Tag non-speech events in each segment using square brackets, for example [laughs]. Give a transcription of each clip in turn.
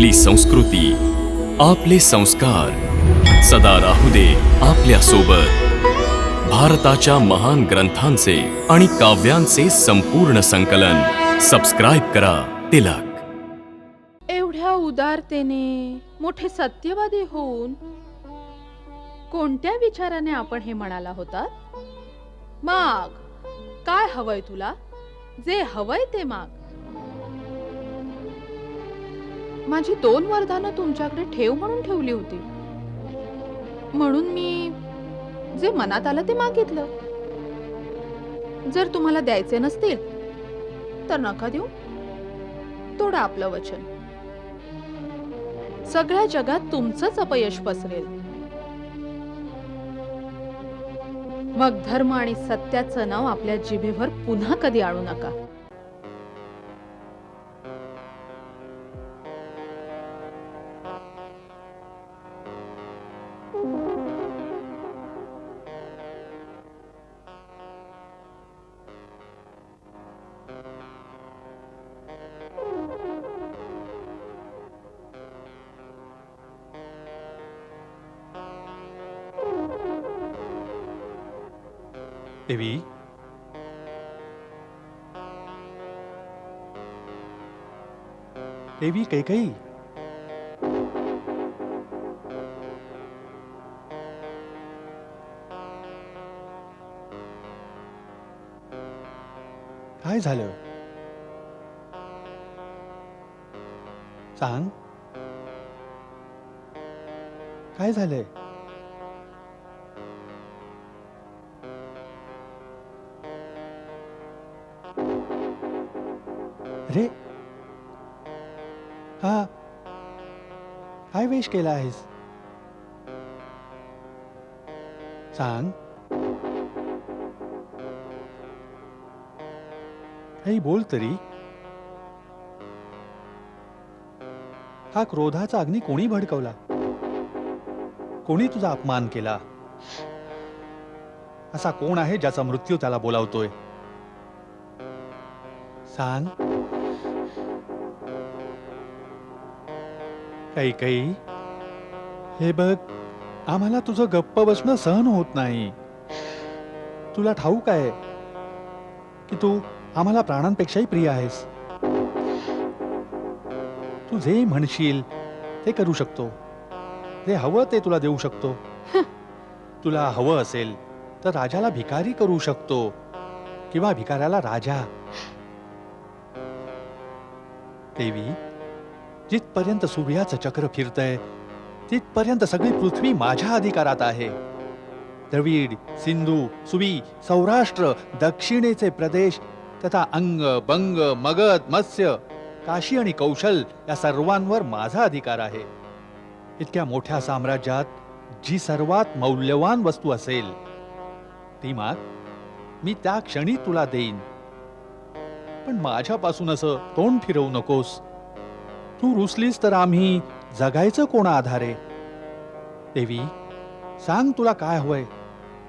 आपली संस्कृती आपले संस्कार. सदा राहू दे आपल्यासोबत भारताच्या महान ग्रंथांचे आणि काव्यांचे संपूर्ण संकलन. सबस्क्राईब करा तिलक. एवढ्या उदारतेने मोठे सत्यवादी होऊन कोणत्या विचाराने आपण हे म्हणाला होता? माग काय हवंय तुला? जे हवंय ते माग. माझी दोन वरदानं तुमच्याकडे ठेव म्हणून ठेवली होती. म्हणून मी जे मनात आलं ते मागितलं. जर तुम्हाला द्यायचे नसतील तर नका देऊ. तोडा आपलं वचन. सगळ्या जगात तुमचंच अपयश पसरेल. मग धर्म आणि सत्याचं नाव आपल्या जिभेवर पुन्हा कधी आणू नका. देवी. देवी कैकई काय झालं? सांग. काय झालंय? अरे. हा. काय वेश केला आहेस? सांग. काही बोल तरी. हा क्रोधाचा अग्नी कोणी भडकवला? कोणी तुझा अपमान केला? असा कोण आहे ज्याचा मृत्यू त्याला बोलावतोय? सांग. काही काही हे बघ आम्हाला तुझं गप्प बसणं सहन होत नाही. तुला ठाऊक आहे की तू आम्हाला प्राणांपेक्षाही प्रिय आहेस. तू जे म्हणशील ते करू शकतो. जे हवं ते तुला देऊ शकतो. तुला हवं असेल तर राजाला भिकारी करू शकतो किंवा भिकाऱ्याला राजा. देवी जिथपर्यंत सूर्याचं चक्र फिरतंय तिथपर्यंत सगळी पृथ्वी माझ्या अधिकारात आहे. द्रविड सिंधू सुवी सौराष्ट्र दक्षिणेचे प्रदेश तथा अंग बंग मगध मत्स्य काशी आणि कौशल या सर्वांवर माझा अधिकार आहे. इतक्या मोठ्या साम्राज्यात जी सर्वात मौल्यवान वस्तू असेल ती माग मी त्या क्षणी तुला देईन. पण माझ्यापासून असं तोंड फिरवू नकोस. तू रुसलीस तर आम्ही जगायचं कोण आधारे? देवी सांग तुला काय हवंय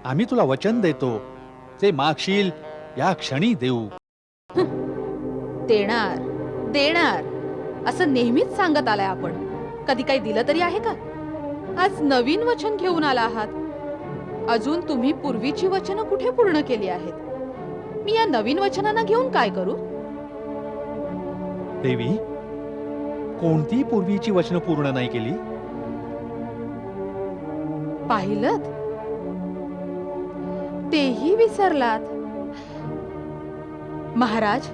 आम्ही तुला वचन देतो जे मागशील या क्षणी देऊ. देणार देणार असं नेहमीच सांगत आलाय आपण. कधी काही दिलं तरी आहे का? आज नवीन वचन घेऊन आला आहात. अजून तुम्ही पूर्वीची वचनं कुठे पूर्ण केली आहेत? मी या नवीन वचनांना घेऊन काय करू? देवी कोणती पूर्वीची वचनं पूर्ण नाही केली? पाहिलं तेही विसरलात? महाराज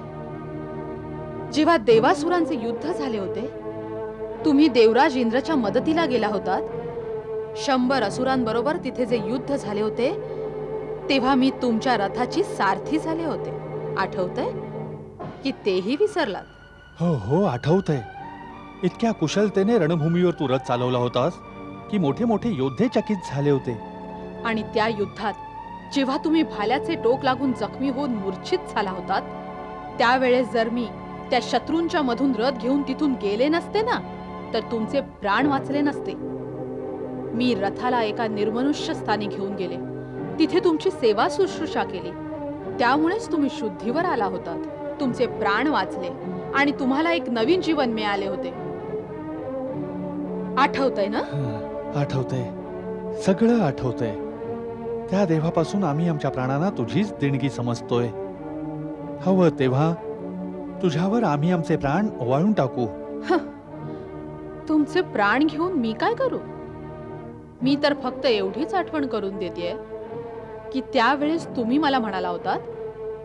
जेव्हा देवासुरांचे युद्ध झाले होते तुम्ही देवराज इंद्रच्या मदतीला गेला होतात? शंभर असुरांबरोबर तिथे जे युद्ध झाले होते तेव्हा मी तुमच्या रथाची सारथी झाले होते. आठवतंय? की तेही विसरलात? हो हो आठवतंय. इतक्या कुशलतेने रणभूमीवर तू रथ चालवला होतास की मोठे मोठे योद्धे चकित झाले होते. आणि त्या युद्धात जेव्हा तुम्ही भाल्याचे टोक लागून जखमी होऊन मूर्छित झाला होतात त्यावेळेस जर मी त्या शत्रूंच्या मधून रथ घेऊन तिथून गेले नसते ना तर तुमचे प्राण वाचले नसते. मी रथाला एका निर्मनुष्य स्थानी घेऊन गेले. तिथे तुमची सेवा शुश्रूषा केली. त्यामुळेच तुम्ही शुद्धीवर आला होतात. तुमचे प्राण वाचले आणि तुम्हाला एक नवीन जीवन मिळाले होते. आठवतंय ना? आठवतंय. सगळं आठवतंय. त्या देवापासून आम्ही आमच्या प्राणांना तुझीच देणगी समजतोय. हवं तेव्हा तुझ्यावर आम्ही आमचे प्राण ओवाळून टाकू. तुमचे प्राण घेऊन मी काय करू? मी तर फक्त एवढीच आठवण करून देते की त्यावेळेस तुम्ही मला म्हणाला होतात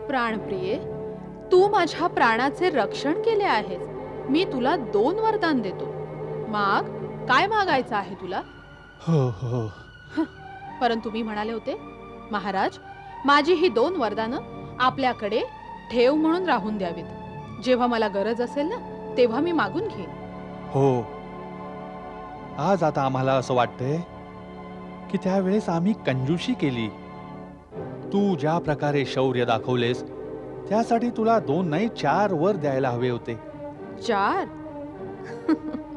प्राणप्रिये तू माझ्या प्राणाचे रक्षण केले आहेस. मी तुला दोन वरदान देतो. माग काय मागायचं आहे तुला? हो हो. परंतु मी म्हणाले होते महाराज माझी ही दोन वरदानं आपल्याकडे ठेव म्हणून राहून द्यावीत. जेव्हा मला गरज असेल ना तेव्हा मी मागून घेईन. हो. आज आता आम्हाला असं वाटतंय की त्यावेळेस आम्ही कंजूशी केली. तू ज्या प्रकारे शौर्य दाखवलेस त्यासाठी तुला दोन नाही चार वर द्यायला हवे होते. चार? [laughs]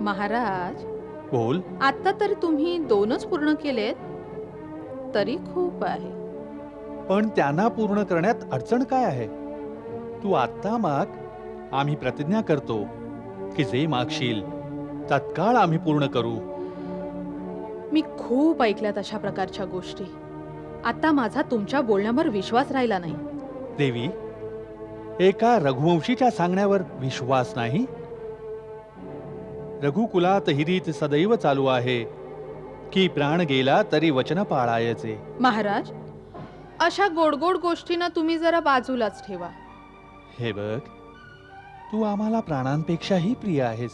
महाराज बोल. आता तर तुम्ही दोनच पूर्ण केलेत तरी खूप आहे. पण त्यांना पूर्ण करण्यात अडचण काय आहे? तू आत्ता माग. आम्ही प्रतिज्ञा करतो की जे मागशील तत्काळ आम्ही पूर्ण करू. मी खूप ऐकल्यात अशा प्रकारच्या गोष्टी. आता माझा तुमच्या बोलण्यावर विश्वास राहिला नाही. देवी एका रघुवंशीच्या सांगण्यावर विश्वास नाही? रघुकुलात हिरीत सदैव चालू आहे. की प्राण गेला तरी वचन पाळायचे. महाराज अशा गोडगोड गोष्टींना तुम्ही जरा बाजूलाच ठेवा. हे बघ तू आम्हाला प्राणांपेक्षाही प्रिय आहेस.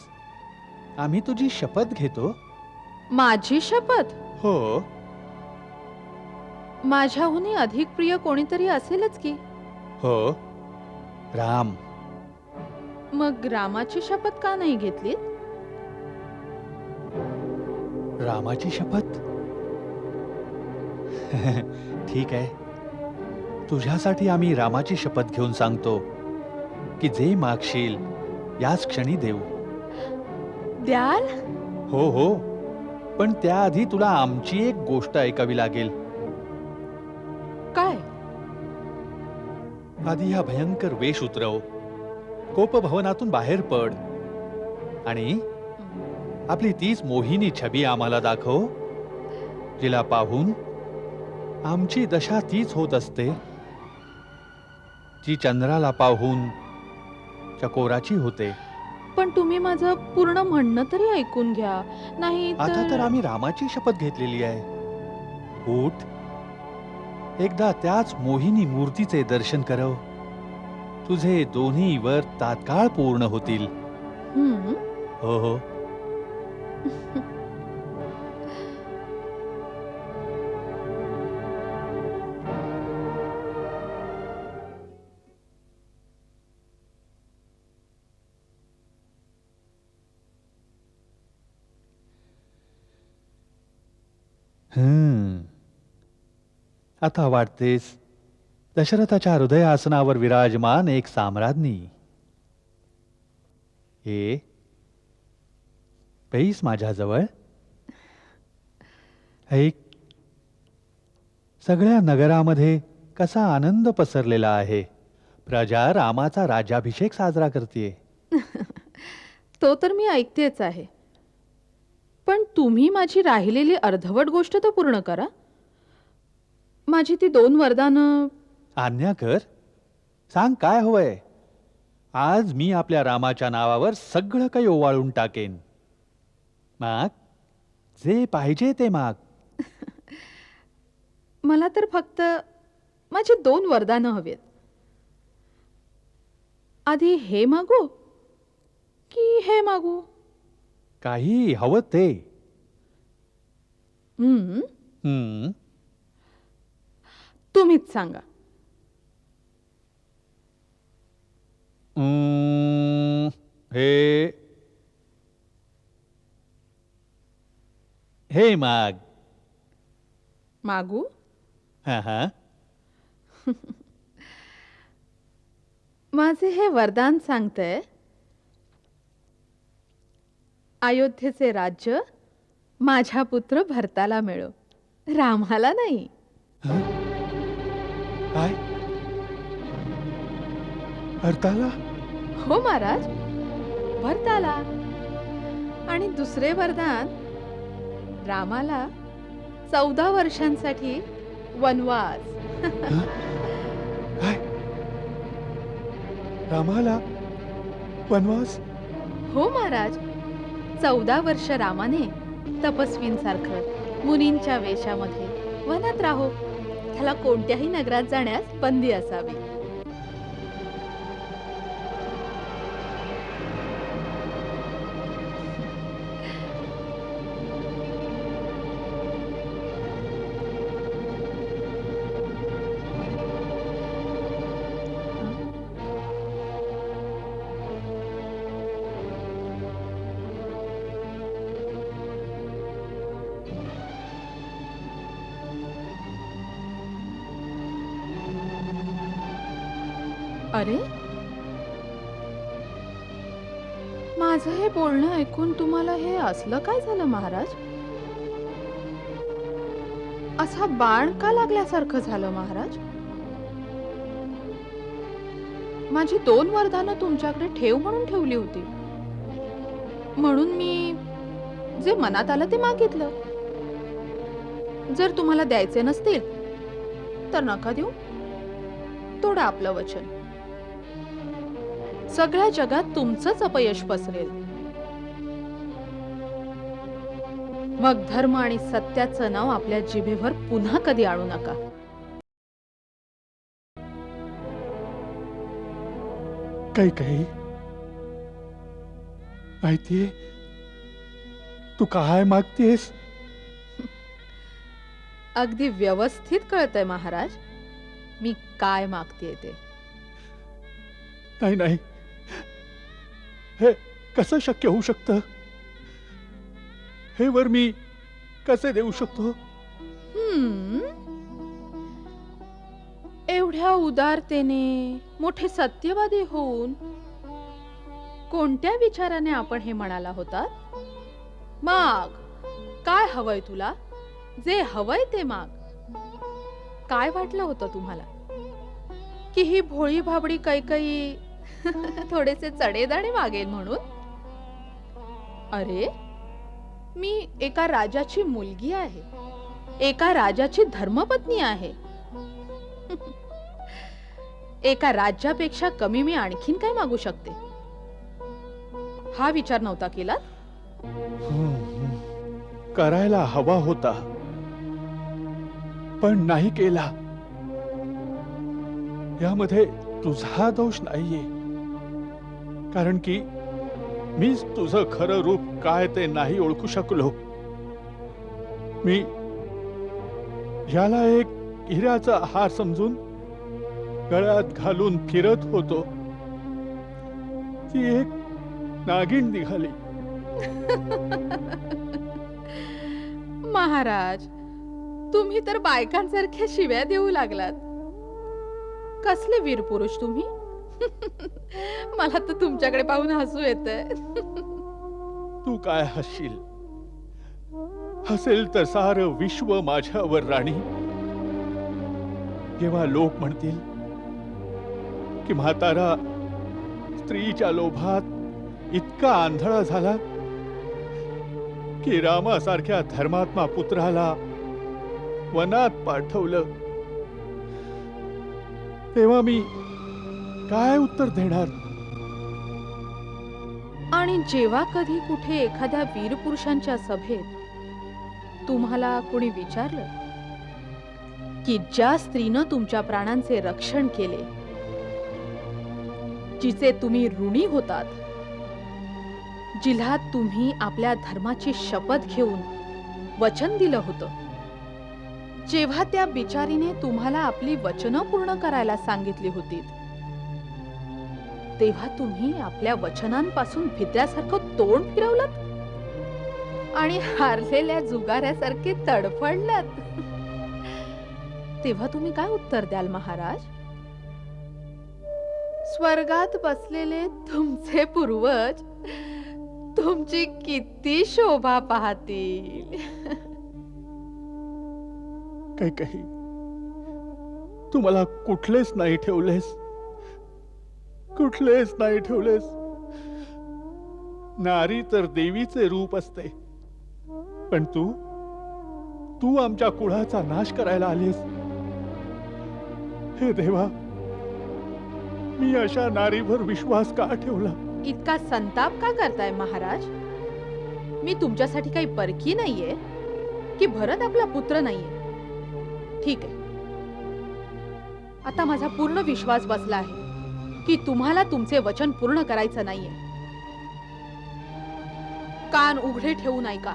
आम्ही तुझी शपथ घेतो. माझी शपथ? हो. माझ्याहूनही अधिक प्रिय कोणीतरी असेलच की? हो. राम. मग रामाची शपथ का नाही घेतली रामाची शपथ? ठीक आहे. तुझ्यासाठी आम्ही रामाची शपथ घेऊन सांगतो की जे मागशील याच क्षणी देऊ. द्याल? हो हो. पण त्याआधी तुला आमची एक गोष्ट ऐकावी लागेल. काय? आधी हा भयंकर वेश उतरव. कोपभवनातून बाहेर पड. आणि आपली तीच मोहिनी छबी आम्हाला दाखव जिला पाहून आमची दशा तीच होत असते. जी चंद्राला पाहून चकोराची होते. पण तुम्ही माझं पूर्ण म्हणणं तरी ऐकून घ्या. नाही आता तर आम्ही रामाची शपथ घेतलेली आहे. उठ. एकदा त्याच मोहिनी मूर्तीचे दर्शन करव. तुझे दोन्ही वर तात्काळ पूर्ण होतील. हो हो. आता वाटतेस दशरथाच्या हृदय आसनावर विराजमान एक साम्राज्ञी. हे पैस माझ्याजवळ. ऐक सगळ्या नगरामध्ये कसा आनंद पसरलेला आहे. प्रजा रामाचा राज्याभिषेक साजरा करते [laughs] तो तर मी ऐकतेच आहे. पण तुम्ही माझी राहिलेली अर्धवट गोष्ट तर पूर्ण करा. माझी ती दोन वरदानं आज्ञा कर. सांग काय हवंय. आज मी आपल्या रामाच्या नावावर सगळं काही ओवाळून टाकेन. माग? जे पाहिजे ते माग. [laughs] मला तर फक्त माझी दोन वरदानं हवीत. आधी हे मागू की हे मागू? काही हवं ते. हम्म, हम्म. तुम्हीच सांगा. हे हे माग मागू हा हा माझे हे वरदान सांगतंय अयोध्येचे राज्य माझ्या पुत्र भरताला मिळो रामाला नाही काय अर्थाला हो महाराज भरताला आणि दुसरे वरदान रामाला चौदा वर्षांसाठी वनवास. काय? रामाला वनवास? हो महाराज. चौदा वर्ष रामाने तपस्वींसारखं मुनींच्या वेशामध्ये वनात राहो. त्याला कोणत्याही नगरात जाण्यास बंदी असावी. बोलणं ऐकून तुम्हाला हे असलं काय झालं महाराज? असा बाण का लागल्यासारखं झालं महाराज? माझी दोन वरदानं तुमच्याकडे ठेव म्हणून ठेवली होती. म्हणून मी जे मनात आलं ते मागितलं. जर तुम्हाला द्यायचे नसतील तर नका देऊ. तोडा आपलं वचन. सगळ्या जगात तुमचंच अपयश पसरेल. मग धर्म आणि सत्याचं नाव आपल्या जिभेवर पुन्हा कधी आणू नका. काही काही. माहितीये तू काय मागतेस? अगदी व्यवस्थित कळतंय महाराज. मी काय मागतेय ते. नाही नाही. हे कसं शक्य होऊ शकतं? हे वर मी कसे देऊ शकतो? हम्म. एवढ्या उदारतेने मोठे सत्यवादी होऊन कोणत्या विचाराने आपण हे म्हणाला होता माग काय हवंय तुला? जे हवंय ते माग. काय वाटलं होतं तुम्हाला? की ही भोळी भाबडी कैकई [laughs] थोडेसे चडेदाणे मागेल म्हणून? अरे मी एका राजाची मुलगी आहे. एका राजाची धर्मपत्नी आहे. एका राज्यापेक्षा कमी मी आणखीन काय मागू शकते? हा विचार नव्हता केला करायला हवा होता. पण नाही केला. यामध्ये तुझा दोष नाहीये. कारण की मीच तुझं खरं रूप काय ते नाही ओळखू शकलो. मी याला एक हिऱ्याचा हार समजून गळ्यात घालून फिरत होतो. ती एक नागिण निघाली. [laughs] महाराज तुम्ही तर बायकांसारख्या शिव्या देऊ लागलात. कसले वीर पुरुष तुम्ही? [laughs] मला तर तुमच्याकडे पाहून हसू येतंय. तू काय हसशील हसेल तर सारं विश्व माझ्यावर राणी. जेव्हा लोक म्हणतील की म्हातारा स्त्रीच्या लोभात इतका आंधळा झाला की रामासारख्या धर्मात्मा पुत्राला वनात पाठवलं तेव्हा मी काय उत्तर देणार? आणि जेव्हा कधी कुठे एखाद्या वीरपुरुषांच्या सभेत तुम्हाला कोणी विचारलं की ज्या स्त्रीनं तुमच्या प्राणांचे रक्षण केले जिचे तुम्ही ऋणी होतात जिल्हा तुम्ही आपल्या धर्माची शपथ घेऊन वचन दिलं होतं जेव्हा त्या बिचारीने तुम्हाला आपली वचनं पूर्ण करायला सांगितली होती तेव्हा तुम्ही आपल्या वचनांपासून भित्र्यासारखं तोंड फिरवलं आणि हारलेल्या जुगाऱ्यासारखे तडफडलात? तेव्हा तुम्ही काय उत्तर द्याल महाराज? स्वर्गात बसलेले तुमचे पूर्वज तुमची किती शोभा पाहतील? काही काही. तू मला कुठलेच नाही ठेवलेस. कुठलेच नाही ठेवलेस. नारी तर देवीचे रूप असते. पण तू तू आमच्या कुळाचा नाश करायला आलीस हे देवा मी अशा नारीवर विश्वास का ठेवला? इतका संताप का करताय महाराज? मी तुमच्यासाठी काही परकी नाहीये की भरत आपला पुत्र नाहीये. ठीक आहे. आता माझा पूर्ण विश्वास बसला आहे. की तुम्हाला तुमचे वचन पूर्ण करायचं नाहीये. कान उघडे ठेवून ऐका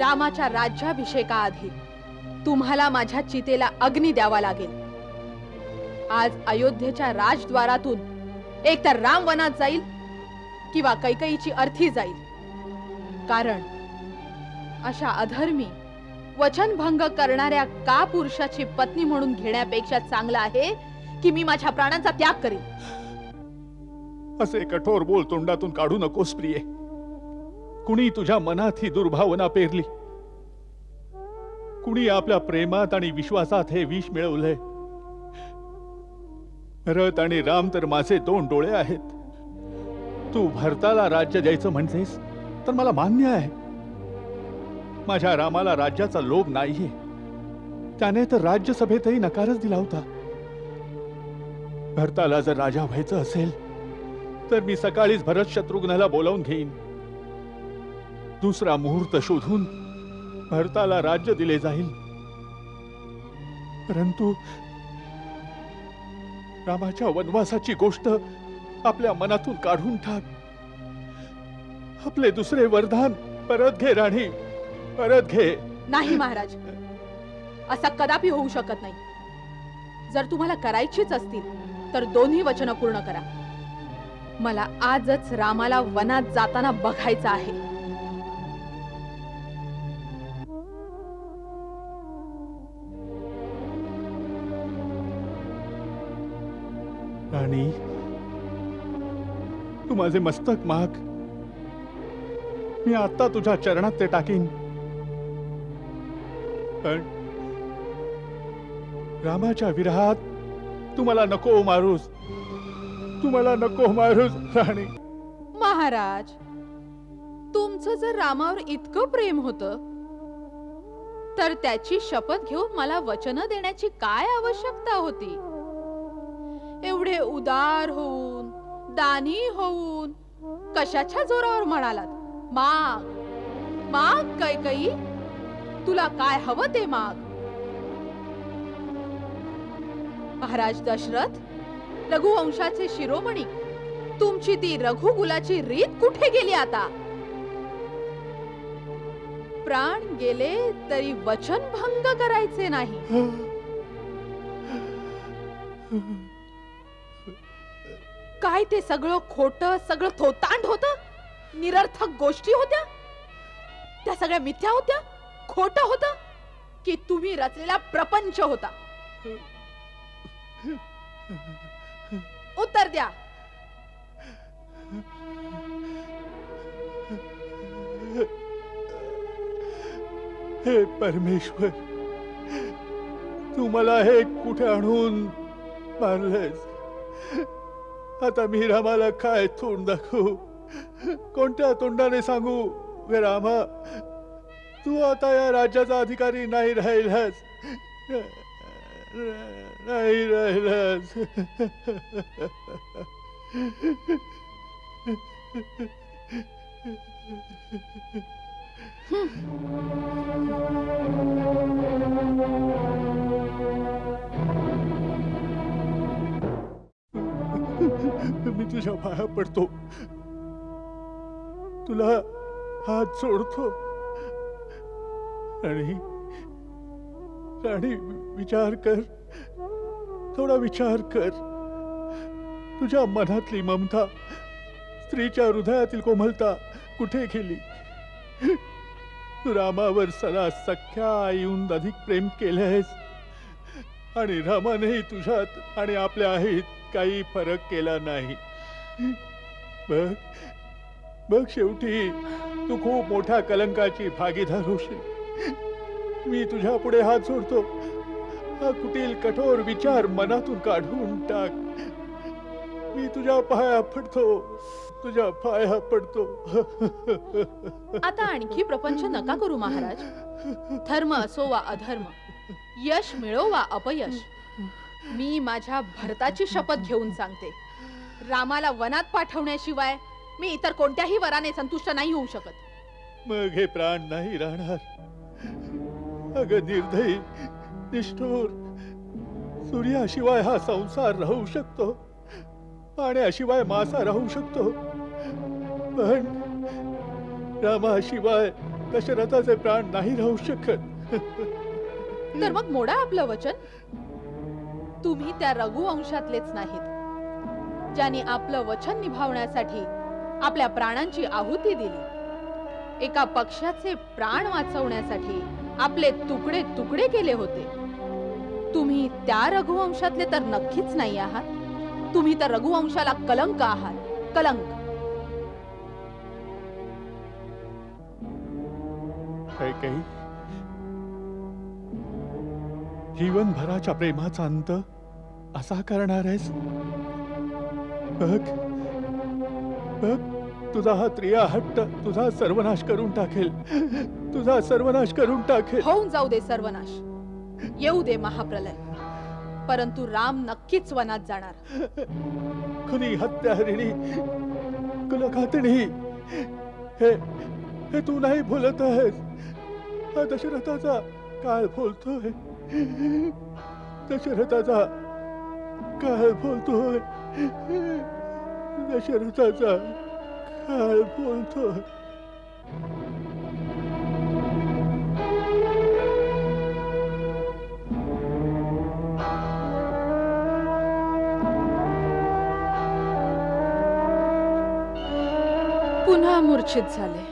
रामाच्या राज्याभिषेकाआधी तुम्हाला माझ्या चितेला अग्नी द्यावा लागेल. आज अयोध्येच्या राजद्वारातून एक तर राम वनात जाईल किंवा कैकईची अर्थी जाईल. कारण अशा अधर्मी वचनभंग करणाऱ्या का पुरुषाची पत्नी म्हणून घेण्यापेक्षा चांगलं आहे की मी माझ्या प्राणांचा त्याग करीन. असे कठोर बोल तोंडातून काढू नकोस प्रिये. कुणी तुझ्या मनात ही दुर्भावना पेरली? कुणी आपल्या प्रेमात आणि विश्वासात हे विष मिळवलंय? रथ आणि राम तर माझे दोन डोळे आहेत. तू भरताला राज्य द्यायचं म्हणतेस तर मला मान्य आहे. माझ्या रामाला राज्याचा लोभ नाहीये. त्याने तर राज्यसभेतही नकारच दिला होता. भरताला जर राजा व्हायचं असेल तर मी सकाळीच भरत शत्रुघ्नाला बोलावून घेईन. दुसरा मुहूर्त शोधून भरताला राज्य दिले जाईल. परंतु रामाच्या वनवासाची गोष्ट आपल्या मनातून काढून टाक. आपले दुसरे वरदान परत घे राणी. परत घे. नाही महाराज. असा कदापि होऊ शकत नाही. जर तुम्हाला करायचीच असतील तर दोन्ही वचनं पूर्ण करा. मला आजच रामाला वनात जाताना बघायचं आहे. राणी तू माझे मस्तक माग. मी आता तुझ्या चरणात ते टाकीन. पण रामाच्या विरहात तुम्हाला नको मारूस. तुम्हाला नको मारूस राणी. महाराज तुमचं जर रामावर इतकं प्रेम होत तर त्याची शपथ घेऊन मला वचन देण्याची काय आवश्यकता होती? एवढे उदार होऊन दानी होऊन कशाच्या जोरावर म्हणालात? माग माग कैकई तुला काय हवं ते माग? महाराज दशरथ रघुवंशाचे शिरोमणी तुमची ती रघुकुलाची रीत कुठे गेली आता? प्राण गेले तरी वचन भंग करायचे नाही. काय ते सगळं खोट सगळं थोतांड होत? निरर्थक गोष्टी होत्या? त्या सगळ्या मिथ्या होत्या? खोट होत? की तुम्ही रचलेला प्रपंच होता? उत्तर द्या. हे परमेश्वर तू मला हे कुठे आणून मारलंस आता मी रामाला काय तोंड दाखवू? कोणत्या तोंडाने सांगू? "हे रामा तू आता या राज्याचा अधिकारी नाही राहिलास. नाही राहिलास मी तुझ्या पाया पडतो. तुला हात सोडतो आणि राणी विचार कर. थोडा विचार कर. तुझ्या मनातली ममता स्त्रीच्या हृदयातील कोमलता कुठे गेली? तू रामावर सदा सख्या येऊन अधिक प्रेम केलेस आणि रामानेही तुझ्यात आणि आपल्या आईत काही फरक केला नाही. बघ बघ शेवटी तू खूप मोठ्या कलंकाची भागीदार होशील. मी तुझ्या पुढे हात जोडतो. हा कुटील कठोर विचार मनातून काढून टाक. मी तुझ्या पाया पडतो. तुझ्या पाया पडतो. आता आणखी प्रपंच नका करू महाराज. धर्म असो वा अधर्म. यश मिळो वा अपयश. मी माझ्या भरताची शपथ घेऊन सांगते. रामाला वनात पाठवण्याशिवाय मी इतर कोणत्याही वराने संतुष्ट नाही होऊ शकत. मग हे प्राण नाही राहणार. अगं निर्दयी निष्ठूर. सूर्याशिवाय हा संसार राहू शकतो. पाण्याशिवाय मासा राहू शकतो. पण रामाशिवाय दशरथाचे प्राण नाही राहू शकत. तर मग मोडा आपलं वचन. तुम्ही त्या रघुवंशातलेच नाहीत ज्यांनी आपलं वचन निभावण्यासाठी आपल्या प्राणांची आहुती दिली. एका पक्षाचे प्राण वाचवण्यासाठी आपले तुकडे तुकडे केले होते. तुम्ही त्या रघुवंशातले तर नक्कीच नाही आहात. तुम्ही तर रघुवंशाला कलंक आहात. कलंक. काही? जीवनभराच्या प्रेमाचा अंत असा करणार आहेस? बघ. बघ. तुझा हा त्रिया हट्ट तुझा सर्वनाश करून टाकेल. तुझा सर्वनाश करून टाकेल. होऊन जाऊ दे सर्वनाश. येऊ दे महाप्रलय. परंतु राम नक्कीच वनात जाणार. खुनी हत्यारिणी कुलघातणी हे हे तू नाही बोलत आहेस. हा दशरथाचा काळ बोलतोय दशरथाचा काळ बोलतोय दशरथाचा काळ बोलतोय पुन्हा मूर्छित झाले